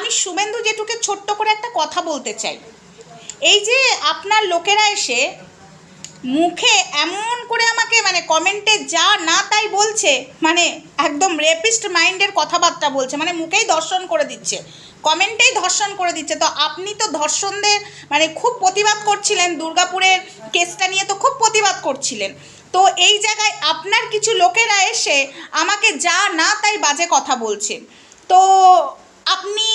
আমি শুভেন্দু জেঠুকে ছোট্ট করে একটা কথা বলতে চাই। এই যে আপনার লোকেরা এসে মুখে এমন করে আমাকে মানে কমেন্টে যা না তাই বলছে মানে একদম রেপিস্ট মাইন্ডের কথাবার্তা বলছে মানে মুখেই ধর্ষণ করে দিচ্ছে কমেন্টেই ধর্ষণ করে দিচ্ছে। তো আপনি তো ধর্ষণদের মানে খুব প্রতিবাদ করছিলেন, দুর্গাপুরের কেসটা নিয়ে তো খুব প্রতিবাদ করছিলেন। তো এই জায়গায় আপনার কিছু লোকেরা এসে আমাকে যা না তাই বাজে কথা বলছে। তো আপনি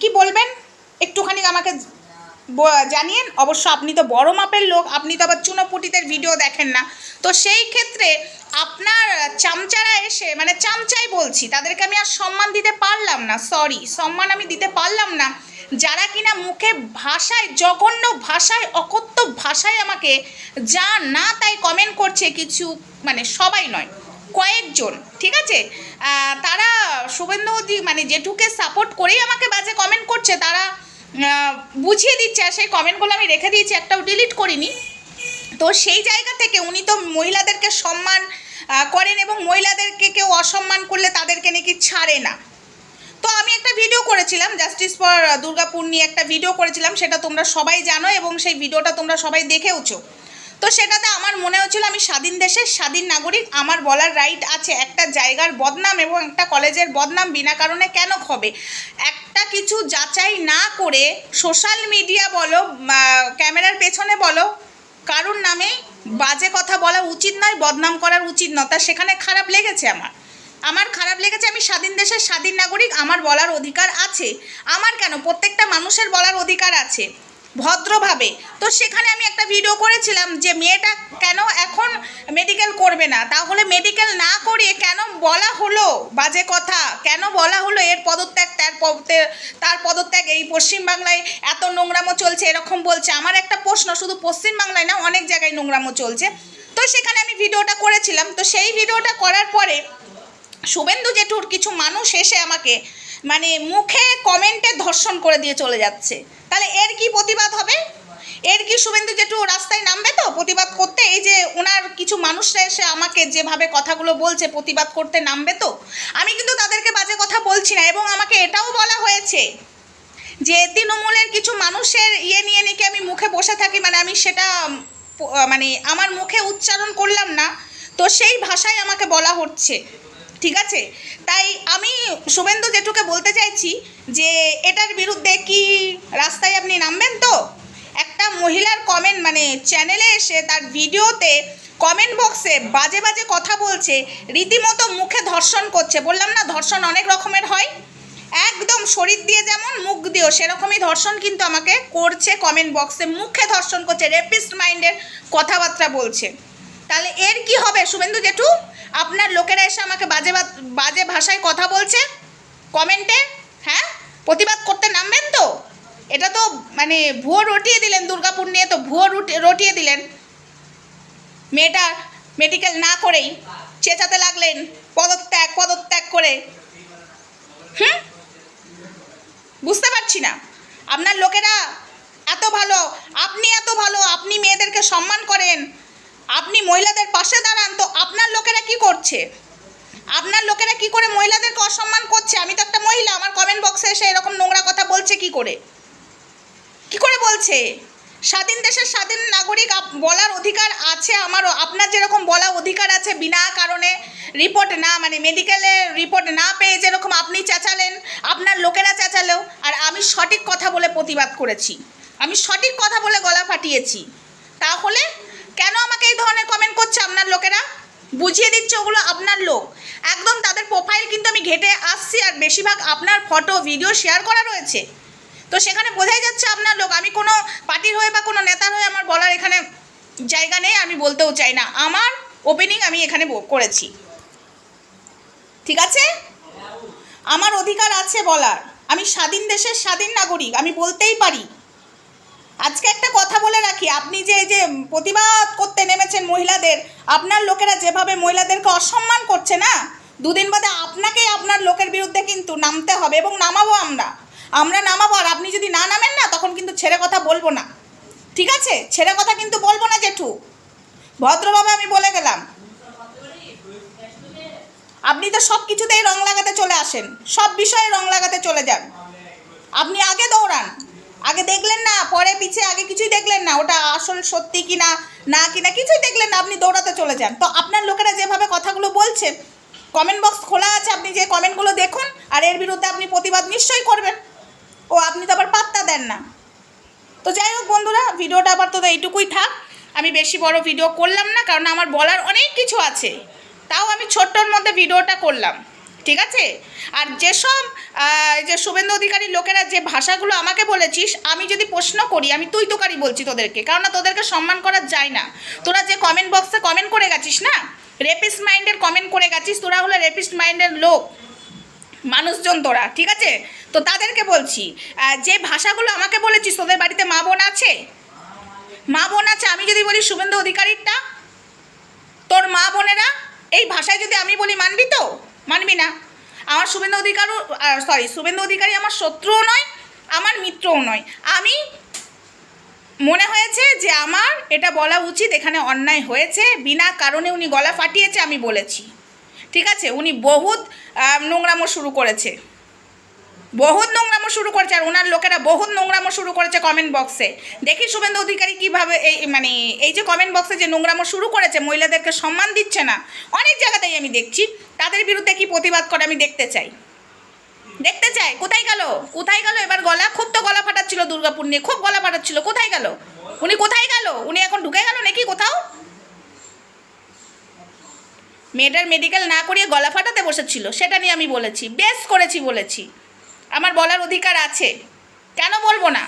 কি বলবেন? একটুখানি আমাকে জানিয়েন। অবশ্য আপনি তো বড় মাপের লোক, আপনি তো আবার চুনোপুটিদের ভিডিও দেখেন না। তো সেই ক্ষেত্রে আপনার চামচারা এসে মানে চামচাই বলছি, তাদেরকে আমি আর সম্মান দিতে পারলাম না সরি সম্মান আমি দিতে পারলাম না। যারা কিনা মুখে ভাষায়, জঘন্য ভাষায়, অকথ্য ভাষায় আমাকে যা না তাই কমেন্ট করছে, কিছু মানে সবাই নয়। কয়েকজন, ঠিক আছে? তারা শুভেন্দু মানে জেঠুকে সাপোর্ট করেই আমাকে বাজে কমেন্ট করছে, তারা বুঝিয়ে দিচ্ছে, আর সেই কমেন্টগুলো আমি রেখে দিয়েছি, একটাও ডিলিট করিনি। তো সেই জায়গা থেকে উনি তো মহিলাদেরকে সম্মান করেন এবং মহিলাদেরকে কেউ অসম্মান করলে তাদেরকে নাকি ছাড়ে না। তো আমি একটা ভিডিও করেছিলাম জাস্টিস ফর দুর্গাপুর নিয়ে একটা ভিডিও করেছিলাম, সেটা তোমরা সবাই জানো এবং সেই ভিডিওটা তোমরা সবাই দেখেওছো। তো সেটাতে আমার মনে হচ্ছিল আমি স্বাধীন দেশের স্বাধীন নাগরিক, আমার বলার রাইট আছে। একটা জায়গার বদনাম এবং একটা কলেজের বদনাম বিনা কারণে কেন হবে একটা কিছু যাচাই না করে সোশ্যাল মিডিয়া বলো ক্যামেরার পেছনে বলো, কারুর নামে বাজে কথা বলা উচিত নয়, বদনাম করার উচিত নয়। তা সেখানে খারাপ লেগেছে আমার। আমার খারাপ লেগেছে আমি স্বাধীন দেশের স্বাধীন নাগরিক, আমার বলার অধিকার আছে। আমার কেন? প্রত্যেকটা মানুষের বলার অধিকার আছে। ভদ্রভাবে। তো সেখানে আমি একটা ভিডিও করেছিলাম যে মেয়েটা কেন এখন মেডিকেল করবে না? তাহলে মেডিকেল না করিয়ে কেন বলা হলো? বাজে কথা। কেন বলা হলো এর পদত্যাগ, তার তার পদত্যাগ? এই পশ্চিমবাংলায় এত নোংরামো চলছে, এরকম বলছে। আমার একটা প্রশ্ন, শুধু পশ্চিমবাংলায় না, অনেক জায়গায় নোংরামো চলছে। তো সেখানে আমি ভিডিওটা করেছিলাম। তো সেই ভিডিওটা করার পরে শুভেন্দু জেঠুর কিছু মানুষ এসে আমাকে মানে মুখে কমেন্টে ধর্ষণ করে দিয়ে চলে যাচ্ছে। তাহলে এর কি প্রতিবাদ হবে? এর কি শুভেন্দু জেঠু রাস্তায় নামবে তো প্রতিবাদ করতে? এই যে ওনার কিছু মানুষরা এসে আমাকে যেভাবে কথাগুলো বলছে, প্রতিবাদ করতে নামবে তো? আমি কিন্তু তাদেরকে বাজে কথা বলছি না এবং আমাকে এটাও বলা হয়েছে যে তৃণমূলের কিছু মানুষের ইয়ে নিয়ে নাকি আমি মুখে বসে থাকি? মানে আমি সেটা মানে আমার মুখে উচ্চারণ করলাম না। তো সেই ভাষায় আমাকে বলা হচ্ছে। ঠিক আছে? তাই আমি শুভেন্দু জেঠুকে বলতে চাইছি যে, এটার বিরুদ্ধে কি রাস্তায় আপনি নামবেন তো? একটা মহিলার কমেন্ট মানে চ্যানেলে এসে তার ভিডিওতে কমেন্ট বক্সে বাজে বাজে কথা বলছে, রীতিমতো মুখে ধর্ষণ করছে। বললাম না, ধর্ষণ অনেক রকমের হয়। একদম শরীর দিয়ে যেমন মুখ দিয়েও সেরকমই ধর্ষণ কিন্তু আমাকে করছে কমেন্ট বক্সে মুখে ধর্ষণ করছে রেপিস্ট মাইন্ডের কথাবার্তা বলছে। তাহলে এর কি হবে? শুভেন্দু জেঠু, আপনার লোকেরা এসে আমাকে বাজে বাজে ভাষায় কথা বলছে, কমেন্টে হ্যাঁ? প্রতিবাদ করতে নামবেন তো? এটা তো মানে ভুয়ো রটিয়ে দিলেন দুর্গাপুর নিয়ে, তো ভুয়ো রুটি- রটিয়ে দিলেন। মেয়েটা মেডিকেল না করেই চেঁচাতে লাগলেন, পদত্যাগ পদত্যাগ করে। হুম? বুঝতে পারছি না। আপনার লোকেরা এত ভালো, আপনি এত ভালো, আপনি মেয়েদেরকে সম্মান করেন। আপনি মহিলাদের পাশে দাঁড়ান, তো আপনার লোকেরা কি করছে? আপনার লোকেরা কি করে মহিলাদেরকে অসম্মান করছে? আমি তো একটা মহিলা, আমার কমেন্ট বক্সে এসে এরকম নোংরা কথা বলছে কি করে? কি করে বলছে? স্বাধীন দেশের স্বাধীন নাগরিক বলার অধিকার আছে আমারও। আপনার যেরকম বলা অধিকার আছে বিনা কারণে। রিপোর্ট না মানে মেডিকেলে রিপোর্ট না পেয়ে যেরকম আপনি চেঁচালেন, আপনার লোকেরা চেঁচালেও। আর আমি সঠিক কথা বলে প্রতিবাদ করেছি। আমি সঠিক কথা বলে গলা ফাটিয়েছি। তাহলে কেন আমাকে এই ধরনের কমেন্ট করছে আপনার লোকেরা? বুঝিয়ে দিচ্ছে ওগুলো আপনার লোক। একদম তাদের প্রোফাইল কিন্তু আমি ঘেটে আসছি আর বেশিরভাগ আপনার ফটো ভিডিও শেয়ার করা রয়েছে। তো সেখানে বোঝাই যাচ্ছে আপনার লোক। আমি কোনো পার্টির হয়ে বা কোনো নেতার হয়ে আমার বলার এখানে জায়গা নেই, আমি বলতেও চাই না। আমার ওপেনিং আমি এখানে করেছি। ঠিক আছে? আমার অধিকার আছে বলার। আমি স্বাধীন দেশের স্বাধীন নাগরিক, আমি বলতেই পারি। আজকে একটা কথা বলে রাখি, আপনি যে এই যে প্রতিবাদ করতে নেমেছেন মহিলাদের, আপনার লোকেরা যেভাবে মহিলাদেরকে অসম্মান করছে না, দুদিন বাদে আপনাকেই আপনার লোকের বিরুদ্ধে কিন্তু নামতে হবে এবং নামাবো আমরা। আমরা নামাবো আর আপনি যদি না নামেন না, তখন কিন্তু ছেড়ে কথা বলব না। ঠিক আছে? ছেড়ে কথা কিন্তু বলব না জেঠু। ভদ্রভাবে আমি বলে গেলাম। আপনি তো সব কিছুতেই রং লাগাতে চলে আসেন। সব বিষয়ে রং লাগাতে চলে যান। আপনি আগে দৌড়ান। আগে দেখলেন না, পরে পিছে আগে কিছুই দেখলেন না, ওটা আসল সত্যি কি না না কি না কিছুই দেখলেন না, আপনি দৌড়াতে চলে যান। তো আপনার লোকেরা যেভাবে কথাগুলো বলছেন কমেন্ট বক্স খোলা আছে, আপনি যে কমেন্টগুলো দেখুন, আর এর বিরুদ্ধে আপনি প্রতিবাদ নিশ্চয়ই করবেন। ও, আপনি তো আবার পাত্তা দেন না। তো যাই হোক বন্ধুরা, ভিডিওটা আবার তো এইটুকুই থাক। আমি বেশি বড় ভিডিও করলাম না, কারণ আমার বলার অনেক কিছু আছে। তাও আমি ছোট্টর মধ্যে ভিডিওটা করলাম। ঠিক আছে? আর যেসব যে শুভেন্দু অধিকারী লোকেরা যে ভাষাগুলো আমাকে বলেছিস, আমি যদি প্রশ্ন করি, আমি তুই তোকারি বলছি তোদেরকে। কারণ তোদেরকে সম্মান করা যায় না। তোরা যে কমেন্ট বক্সে কমেন্ট করে গেছিস না? রেপিস্ট মাইন্ডের কমেন্ট করে গেছিস, তোরা হলো রেপিস্ট মাইন্ডের লোক। মানুষজন তোরা, ঠিক আছে? তো তাদেরকে বলছি যে ভাষাগুলো আমাকে বলেছিস, তোদের বাড়িতে মা বোন আছে? মা বোন আছে, আমি যদি বলি শুভেন্দু অধিকারীরটা, তোর মা বোনেরা, এই ভাষায় যদি আমি বলি, মানবি তো? মানবি না? আমার শুভেন্দু অধিকারও সরি শুভেন্দু অধিকারী আমার শত্রুও নয়, আমার মিত্রও নয়। আমি মনে হয়েছে যে আমার এটা বলা উচিত, এখানে অন্যায় হয়েছে, বিনা কারণে উনি গলা ফাটিয়েছে, আমি বলেছি। ঠিক আছে? উনি বহুত নোংরামো শুরু করেছে। বহুত নোংরামো শুরু করেছে, আর ওনার লোকেরা বহুত নোংরামো শুরু করেছে কমেন্ট বক্সে দেখি শুভেন্দু অধিকারী কীভাবে এই মানে এই যে কমেন্ট বক্সে যে নোংরামো শুরু করেছে, মহিলাদেরকে সম্মান দিচ্ছে না, অনেক জায়গাতেই আমি দেখছি। তাদের বিরুদ্ধে কি প্রতিবাদ করে আমি দেখতে চাই। দেখতে চাই, কোথায় গেল? কোথায় গেল? এবার গলা, খুব তো গলা ফাটাচ্ছিল দুর্গাপুর নিয়ে, খুব গলা ফাটাচ্ছিল, কোথায় গেল? উনি কোথায় গেল? উনি এখন ঢুকে গেল নাকি কোথাও? মেয়েটার মেডিকেল না করিয়ে গলা ফাটাতে বসেছিল, সেটা নিয়ে আমি বলেছি, বেশ করেছি বলেছি। আমার বলার অধিকার আছে। কেন বলব না?